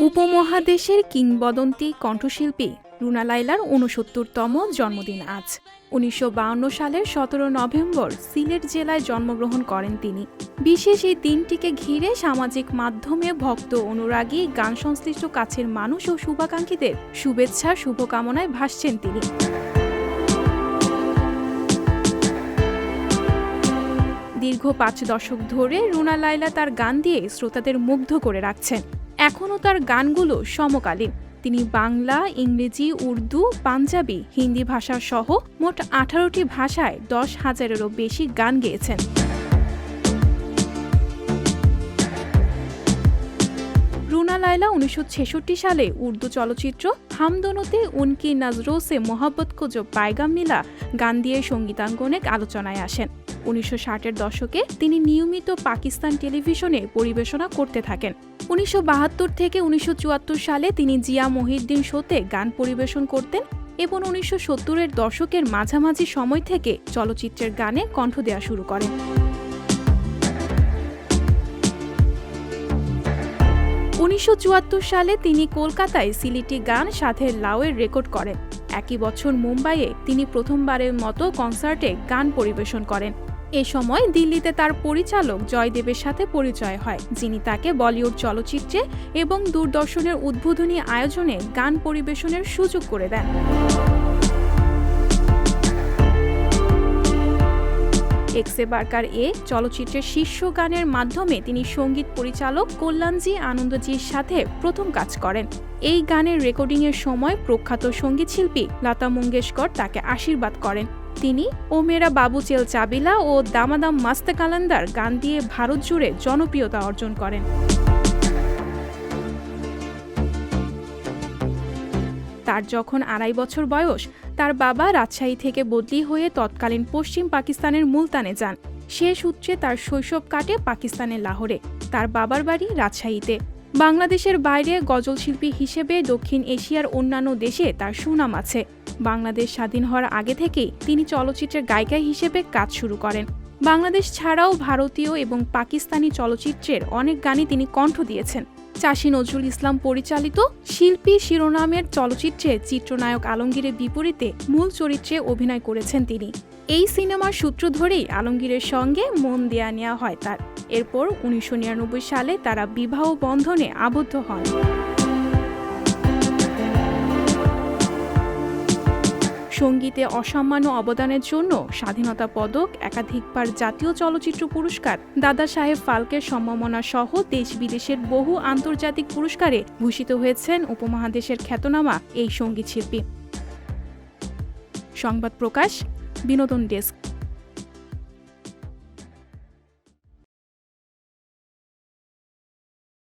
উপমহাদেশের কিংবদন্তি কণ্ঠশিল্পী রুনা লাইলার উনসত্তরতম জন্মদিন আজ। উনিশশো সালের সতেরো নভেম্বর সিলেট জেলায় জন্মগ্রহণ করেন তিনি। বিশেষ এই দিনটিকে ঘিরে সামাজিক মাধ্যমে ভক্ত অনুরাগী, গান সংশ্লিষ্ট কাছের মানুষ ও শুভাকাঙ্ক্ষীদের শুভেচ্ছা, শুভকামনায় ভাসছেন তিনি। দীর্ঘ পাঁচ দশক ধরে রুনা লাইলা তার গান দিয়ে শ্রোতাদের মুগ্ধ করে রাখছেন। এখনও তার গানগুলো সমকালীন। তিনি বাংলা, ইংরেজি, উর্দু, পাঞ্জাবি, হিন্দি ভাষা সহ মোট আঠারোটি ভাষায় দশ হাজারেরও বেশি গান গেয়েছেন। রুনা লায়লা উনিশশো ছেষট্টি সালে উর্দু চলচ্চিত্র হামদোনোতে উনকি নজরো সে মোহাব্বত কো পায়গাম মিলা গান দিয়ে সঙ্গীতাঙ্গনে আলোচনায় আসেন। উনিশশো ষাটের দশকে তিনি নিয়মিত পাকিস্তান টেলিভিশনে পরিবেশনা করতে থাকেন। উনিশশো বাহাত্তর থেকে উনিশশো চুয়াত্তর সালে তিনি জিয়া মহিউদ্দিন শোতে গান পরিবেশন করতেন এবং উনিশশো সত্তরের দশকের মাঝামাঝি সময় থেকে চলচ্চিত্রের গানে কণ্ঠ দেওয়া শুরু করেন। উনিশশো চুয়াত্তর সালে তিনি কলকাতায় সিলিটি গান সাথে লাউয়ের রেকর্ড করেন। একই বছর মুম্বাইয়ে তিনি প্রথমবারের মতো কনসার্টে গান পরিবেশন করেন। এ সময় দিল্লিতে তার পরিচালক জয়দেবের সাথে পরিচয় হয়, যিনি তাকে বলিউড চলচ্চিত্রে এবং দূরদর্শনের উদ্বোধনী আয়োজনে গান পরিবেশনের সুযোগ করে দেন। এক্সে বার্কার এ চলচ্চিত্রের শীর্ষ গানের মাধ্যমে তিনি সংগীত পরিচালক কল্যাণজি আনন্দজির সাথে প্রথম কাজ করেন। এই গানের রেকর্ডিংয়ের সময় প্রখ্যাত সঙ্গীতশিল্পী লতা মঙ্গেশকর তাকে আশীর্বাদ করেন। তিনি ও মেরা বাবু চেল চাবিলা ও দামাদাম মাস্তে কালান্দার গান দিয়ে ভারত জুড়ে জনপ্রিয়তা অর্জন করেন। তার যখন আড়াই বছর বয়স, তার বাবা রাজশাহী থেকে বদলি হয়ে তৎকালীন পশ্চিম পাকিস্তানের মুলতানে যান। সে সূত্রে তার শৈশব কাটে পাকিস্তানের লাহোরে। তার বাবার বাড়ি রাজশাহীতে। বাংলাদেশের বাইরে গজল শিল্পী হিসেবে দক্ষিণ এশিয়ার অন্যান্য দেশে তার সুনাম আছে। বাংলাদেশ স্বাধীন হওয়ার আগে থেকেই তিনি চলচ্চিত্রের গায়িকা হিসেবে কাজ শুরু করেন। বাংলাদেশ ছাড়াও ভারতীয় এবং পাকিস্তানি চলচ্চিত্রের অনেক গানে তিনি কণ্ঠ দিয়েছেন। চাষী নজরুল ইসলাম পরিচালিত শিল্পী শিরোনামের চলচ্চিত্রে চিত্রনায়ক আলমগীরের বিপরীতে মূল চরিত্রে অভিনয় করেছেন তিনি। এই সিনেমার সূত্র ধরেই আলমগীরের সঙ্গে মন দেয়া নেওয়া হয় তার। এরপর উনিশশো নিরানব্বই সালে তারা বিবাহ বন্ধনে আবদ্ধ হন। সঙ্গীতে অসামান্য অবদানের জন্য স্বাধীনতা পদক, একাধিকবার জাতীয় চলচ্চিত্র পুরস্কার, দাদা সাহেব ফালকের সম্ভাবনা সহ দেশ বিদেশের বহু আন্তর্জাতিক পুরস্কারে ভূষিত হয়েছেন উপমহাদেশের খ্যাতনামা এই সংগীত শিল্পী সংবাদ প্রকাশ, বিনোদন ডেস্ক।